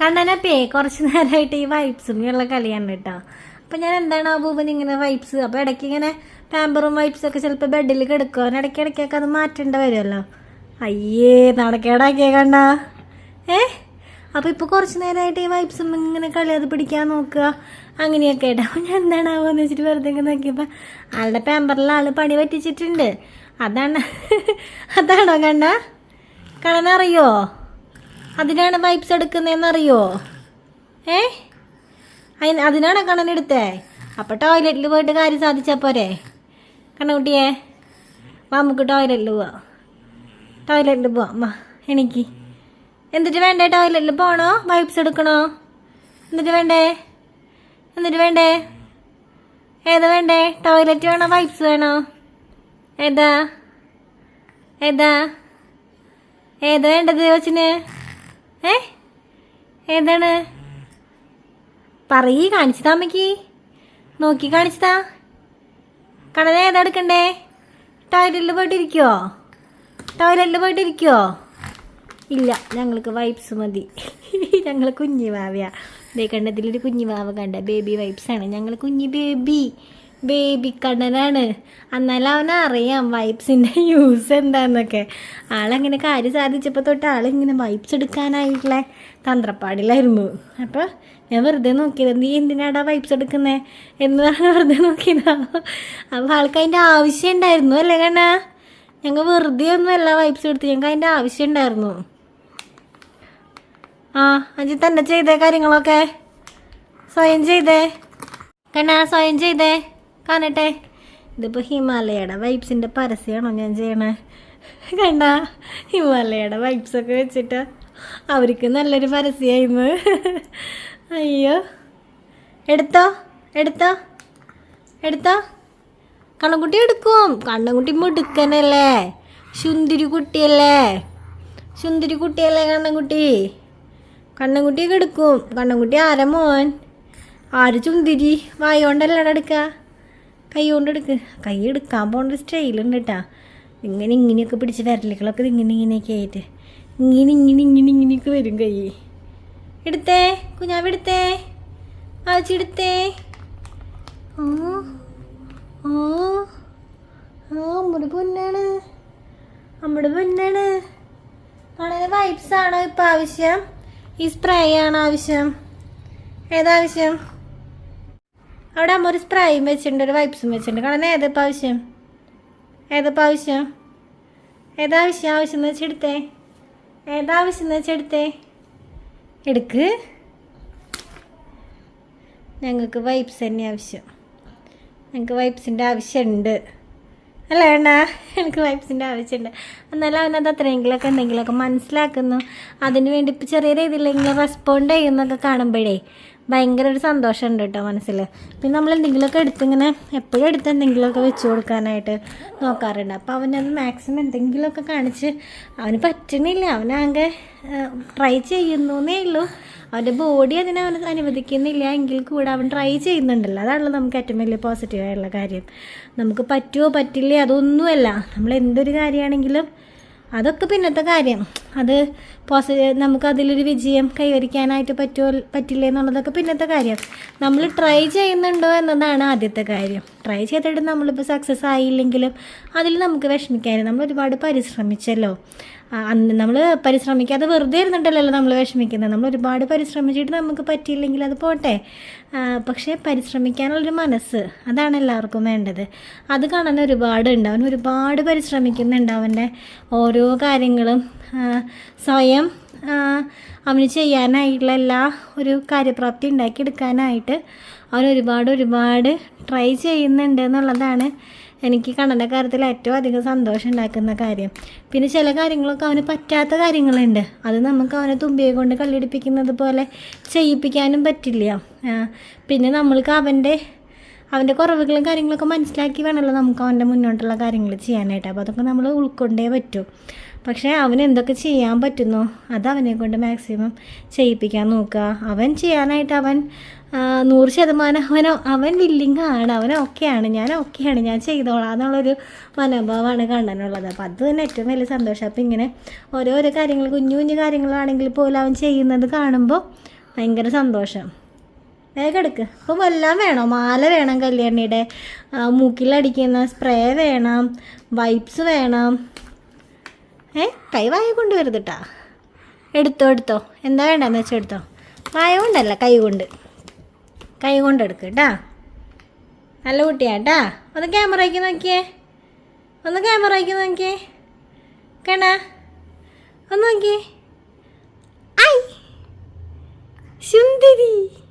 കണ്ണനപ്പേ കുറച്ച് നേരമായിട്ട് ഈ വൈബ്സുള്ള കളിയാണ് കേട്ടോ. അപ്പം ഞാൻ എന്താണ് അബൂബൻ ഇങ്ങനെ വൈപ്സ് അപ്പോൾ ഇടയ്ക്ക് ഇങ്ങനെ പാമ്പറും വൈപ്സൊക്കെ ചിലപ്പോൾ ബെഡിൽ കിടക്കും ഇടയ്ക്ക് ഇടയ്ക്കൊക്കെ അത് മാറ്റേണ്ട വരുമല്ലോ. അയ്യേ നടക്കേടാക്കിയേ കണ്ട ഏ? അപ്പോൾ ഇപ്പോൾ കുറച്ച് നേരമായിട്ട് ഈ വൈപ്സും ഇങ്ങനെ കളി അത് പിടിക്കാൻ നോക്കുക. അങ്ങനെയൊക്കെ ആയിട്ട്. അപ്പോൾ ഞാൻ എന്താണാവോന്ന് വെച്ചിട്ട് വെറുതെ നോക്കിയപ്പോൾ ആളുടെ പാമ്പറിൽ ആൾ പണി പറ്റിച്ചിട്ടുണ്ട്. അതാണ് അതാണോ കണ്ട കണ്ണനറിയോ അതിനാണ് വൈപ്സ് എടുക്കുന്നതെന്നറിയോ ഏ? അതിന് അതിനാണ് കണ്ണൻ എടുത്തേ? അപ്പോൾ ടോയ്ലറ്റിൽ പോയിട്ട് കാര്യം സാധിച്ചാൽ പോരെ? കണ്ണുകുട്ടിയെ വാ നമുക്ക് ടോയ്ലറ്റിൽ പോവാം. ടോയ്ലറ്റിൽ പോവാം. വാ എനിക്ക് എന്നിട്ട് വേണ്ടേ ടോയ്ലറ്റിൽ പോകണോ വൈപ്സ് എടുക്കണോ? എന്നിട്ട് വേണ്ടേ? എന്നിട്ട് വേണ്ടേ? ഏതാ വേണ്ടേ? ടോയ്ലറ്റ് വേണോ? വൈപ്സ് വേണോ? ഏതാ? ഏതാ? ഏതാ വേണ്ടത് കൊച്ചിന് ഏ? ഏതാണ്? പറയ് കാണിച്ചതാ അമ്മയ്ക്ക്. നോക്കി കാണിച്ചതാ. കണ്ണനെ ഏതാ എടുക്കണ്ടേ? ടോയ്ലറ്റിൽ പോയിട്ടിരിക്കുവോ? ടോയ്ലറ്റിൽ പോയിട്ടിരിക്കുവോ? ഇല്ല ഞങ്ങൾക്ക് വൈപ്സ് മതി. ഞങ്ങൾ കുഞ്ഞി വാവയാ ദേ കണ്ടതിലൊരു കുഞ്ഞി വാവ കണ്ട. ബേബി വൈപ്സ് ആണ്. ഞങ്ങൾ കുഞ്ഞി ബേബി ബേബി കണ്ണനാണ് എന്നാലും അവനറിയാം വൈബ്സിന്റെ യൂസ് എന്താന്നൊക്കെ. ആളങ്ങനെ കാര്യം സാധിച്ചപ്പോൾ തൊട്ട് ആളിങ്ങനെ വൈബ്സ് എടുക്കാനായിട്ടുള്ള തന്ത്രപ്പാടിലായിരുന്നു. അപ്പോൾ ഞാൻ വെറുതെ നോക്കിയത് നീ എന്തിനാടാ വൈബ്സ് എടുക്കുന്നത് എന്ന് പറഞ്ഞ് വെറുതെ നോക്കിയത്. അപ്പോൾ ആൾക്ക് അതിന്റെ ആവശ്യം ഉണ്ടായിരുന്നു അല്ലേ കണ്ണ? ഞങ്ങൾ വെറുതെ ഒന്നുമല്ല വൈബ്സ് എടുത്ത് ഞങ്ങൾക്ക് അതിന്റെ ആവശ്യം ഉണ്ടായിരുന്നു. ആ അജി തന്നെ ചെയ്തേ കാര്യങ്ങളൊക്കെ. സ്വയം ചെയ്തേ. കണ്ണ സ്വയം ചെയ്തേ. കാണട്ടെ. ഇതിപ്പോൾ ഹിമാലയയുടെ വൈബ്സിന്റെ പരസ്യമാണോ ഞാൻ ചെയ്യണേ? കണ്ട ഹിമാലയയുടെ വൈബ്സൊക്കെ വെച്ചിട്ട് അവർക്ക് നല്ലൊരു പരസ്യമായിരുന്നു അയ്യോ. എടുത്തോ എടുത്തോ എടുത്തോ. കണ്ണൻകുട്ടി എടുക്കും. കണ്ണൻകുട്ടി മിടുക്കനല്ലേ? ശുന്തിരി കുട്ടിയല്ലേ? ശുന്തിരി കുട്ടിയല്ലേ കണ്ണൻകുട്ടി? കണ്ണൻകുട്ടിയൊക്കെ എടുക്കും. കണ്ണൻകുട്ടി ആരാ മോൻ? ആര് ചുന്തിരി വായോണ്ടല്ലടാ എടുക്കുക കൈ കൊണ്ട് എടുക്ക് കൈ എടുക്കാൻ പോകേണ്ട സ്റ്റൈലുണ്ട് കേട്ടാ ഇങ്ങനെ ഇങ്ങനെയൊക്കെ പിടിച്ച് വിരലുകളൊക്കെ ഇങ്ങനെ ഇങ്ങനെയൊക്കെ ആയിട്ട്. ഇങ്ങനെ ഇങ്ങനെ ഇങ്ങനെ ഇങ്ങനെയൊക്കെ വരും കൈ. എടുത്തേ കുഞ്ഞാവ് എടുത്തേ. ആച്ചി എടുത്തേ. ഓ ഓ ആ അമ്മയുടെ പൊന്നാണ്. അമ്മയുടെ പൊന്നാണ്. വളരെ വൈബ്സ് ആണോ ഇപ്പം ആവശ്യം ഈ സ്പ്രേ ആണ് ആവശ്യം. ഏതാവശ്യം? അവിടെ അമ്മ ഒരു സ്പ്രേയും വെച്ചിട്ടുണ്ട് ഒരു വൈപ്സും വെച്ചിട്ടുണ്ട്. കാരണം ഏതിപ്പോൾ ആവശ്യം? ഏതിപ്പോൾ ആവശ്യം? ഏതാവശ്യം ആവശ്യം? എന്ന് വെച്ചെടുത്തേ ഏതാവശ്യം എന്ന് വെച്ചെടുത്തേ എടുക്ക്. ഞങ്ങൾക്ക് വൈപ്സ് തന്നെ ആവശ്യം. ഞങ്ങൾക്ക് വൈപ്സിന്റെ ആവശ്യമുണ്ട് അല്ല വേണ്ട എനിക്ക് വൈപ്സിന്റെ ആവശ്യമുണ്ട് എന്നാലും അവനത് അത്രയെങ്കിലൊക്കെ എന്തെങ്കിലുമൊക്കെ മനസ്സിലാക്കുന്നു. അതിന് വേണ്ടി ഇപ്പം ചെറിയ രീതിയിലെങ്കിലും റെസ്പോണ്ട് ചെയ്യുന്നൊക്കെ കാണുമ്പോഴേ ഭയങ്കര ഒരു സന്തോഷമുണ്ട് കേട്ടോ മനസ്സിൽ പിന്നെ നമ്മൾ എന്തെങ്കിലുമൊക്കെ എടുത്തിങ്ങനെ എപ്പോഴും എടുത്ത് എന്തെങ്കിലുമൊക്കെ വെച്ച് കൊടുക്കാനായിട്ട് നോക്കാറുണ്ട്. അപ്പോൾ അവനത് മാക്സിമം എന്തെങ്കിലുമൊക്കെ കാണിച്ച് അവന് പറ്റണില്ല അവനാകെ ട്രൈ ചെയ്യുന്നേ ഉള്ളൂ. അവന്റെ ബോഡി അതിനെ അവന് അനുവദിക്കുന്നില്ല എങ്കിൽ കൂടെ അവൻ ട്രൈ ചെയ്യുന്നുണ്ടല്ലോ. അതാണല്ലോ നമുക്ക് ഏറ്റവും വലിയ പോസിറ്റീവായുള്ള കാര്യം. നമുക്ക് പറ്റുമോ പറ്റില്ലേ? അതൊന്നുമല്ല. നമ്മൾ എന്തൊരു കാര്യമാണെങ്കിലും അതൊക്കെ പിന്നത്തെ കാര്യം. അത് പോസി നമുക്ക് അതിലൊരു വിജയം കൈവരിക്കാനായിട്ട് പറ്റുമോ പറ്റില്ലേ എന്നുള്ളതൊക്കെ പിന്നത്തെ കാര്യം. നമ്മൾ ട്രൈ ചെയ്യുന്നുണ്ടോ എന്നതാണ് ആദ്യത്തെ കാര്യം. ട്രൈ ചെയ്തിട്ട് നമ്മളിപ്പോൾ സക്സസ് ആയില്ലെങ്കിലും അതിൽ നമുക്ക് വിഷമിക്കാനും നമ്മൾ ഒരുപാട് പരിശ്രമിച്ചല്ലോ. അന്ന് നമ്മൾ പരിശ്രമിക്കാതെ വെറുതെ ഇരുന്നിട്ടല്ലല്ലോ നമ്മൾ വിഷമിക്കുന്നത്. നമ്മൾ ഒരുപാട് പരിശ്രമിച്ചിട്ട് നമുക്ക് പറ്റിയില്ലെങ്കിൽ അത് പോട്ടെ. പക്ഷേ പരിശ്രമിക്കാനുള്ളൊരു മനസ്സ് അതാണ് എല്ലാവർക്കും വേണ്ടത്. അത് കാണാൻ ഒരുപാട് ഉണ്ട് അവൻ ഒരുപാട് പരിശ്രമിക്കുന്നുണ്ട്. അവന്റെ ഓരോ കാര്യങ്ങളും സ്വയം അവന് ചെയ്യാനായിട്ടുള്ള എല്ലാ ഒരു കാര്യപ്രാപ്തി ഉണ്ടാക്കിയെടുക്കാനായിട്ട് അവൻ ഒരുപാട് ഒരുപാട് ട്രൈ ചെയ്യുന്നുണ്ട് എന്നുള്ളതാണ് എനിക്ക് കണ്ണന്റെ കാര്യത്തിൽ ഏറ്റവും അധികം സന്തോഷം ഉണ്ടാക്കുന്ന കാര്യം. പിന്നെ ചില കാര്യങ്ങളൊക്കെ അവന് പറ്റാത്ത കാര്യങ്ങളുണ്ട്. അത് നമുക്ക് അവനെ തുമ്പിയെ കൊണ്ട് കല്ലെടുപ്പിക്കുന്നത് പോലെ ചെയ്യിപ്പിക്കാനും പറ്റില്ല. പിന്നെ നമ്മൾക്ക് അവന്റെ അവന്റെ കുറവുകളും കാര്യങ്ങളൊക്കെ മനസ്സിലാക്കി വേണമല്ലോ നമുക്ക് അവന്റെ മുന്നോട്ടുള്ള കാര്യങ്ങൾ ചെയ്യാനായിട്ട്. അപ്പോൾ അതൊക്കെ നമ്മൾ ഉൾക്കൊണ്ടേ പറ്റൂ. പക്ഷേ അവൻ എന്തൊക്കെ ചെയ്യാൻ പറ്റുന്നോ അത് അവനെ കൊണ്ട് മാക്സിമം ചെയ്യിപ്പിക്കാൻ നോക്കുക. അവൻ ചെയ്യാനായിട്ട് അവൻ നൂറ് ശതമാനം അവൻ അവൻ വില്ലിങ് ആണ്. അവൻ ഓക്കെയാണ് ഞാൻ ഓക്കെയാണ് ഞാൻ ചെയ്തോളാം എന്നുള്ളൊരു മനോഭാവമാണ് കാണാനുള്ളത് അപ്പോൾ അത് തന്നെ ഏറ്റവും വലിയ സന്തോഷം. അപ്പോൾ ഇങ്ങനെ ഓരോരോ കാര്യങ്ങൾ കുഞ്ഞു കുഞ്ഞു കാര്യങ്ങളാണെങ്കിൽ പോലും അവൻ ചെയ്യുന്നത് കാണുമ്പോൾ ഭയങ്കര സന്തോഷം. വേഗം എടുക്ക്. അപ്പം എല്ലാം വേണം? മാല വേണം കല്യാണിയുടെ. മൂക്കിലടിക്കുന്ന സ്പ്രേ വേണം. വൈപ്സ് വേണം. ഏ കൈ വായ കൊണ്ടുവരുതട്ടാ എടുത്തോ എടുത്തോ. എന്താ വേണ്ടെന്ന് വെച്ചാൽ എടുത്തോ. വായ കൊണ്ടല്ല കൈ കൊണ്ട്. കൈ കൊണ്ട് എടുക്ക് കേട്ടാ നല്ല കുട്ടിയാ കുട്ടിയാട്ടാ ഒന്ന് ക്യാമറയ്ക്ക് നോക്കിയേ. ഒന്ന് ക്യാമറയ്ക്ക് നോക്കിയേ. കണാ ഒന്ന് നോക്കിയേ. ഐ. സുന്ദരി.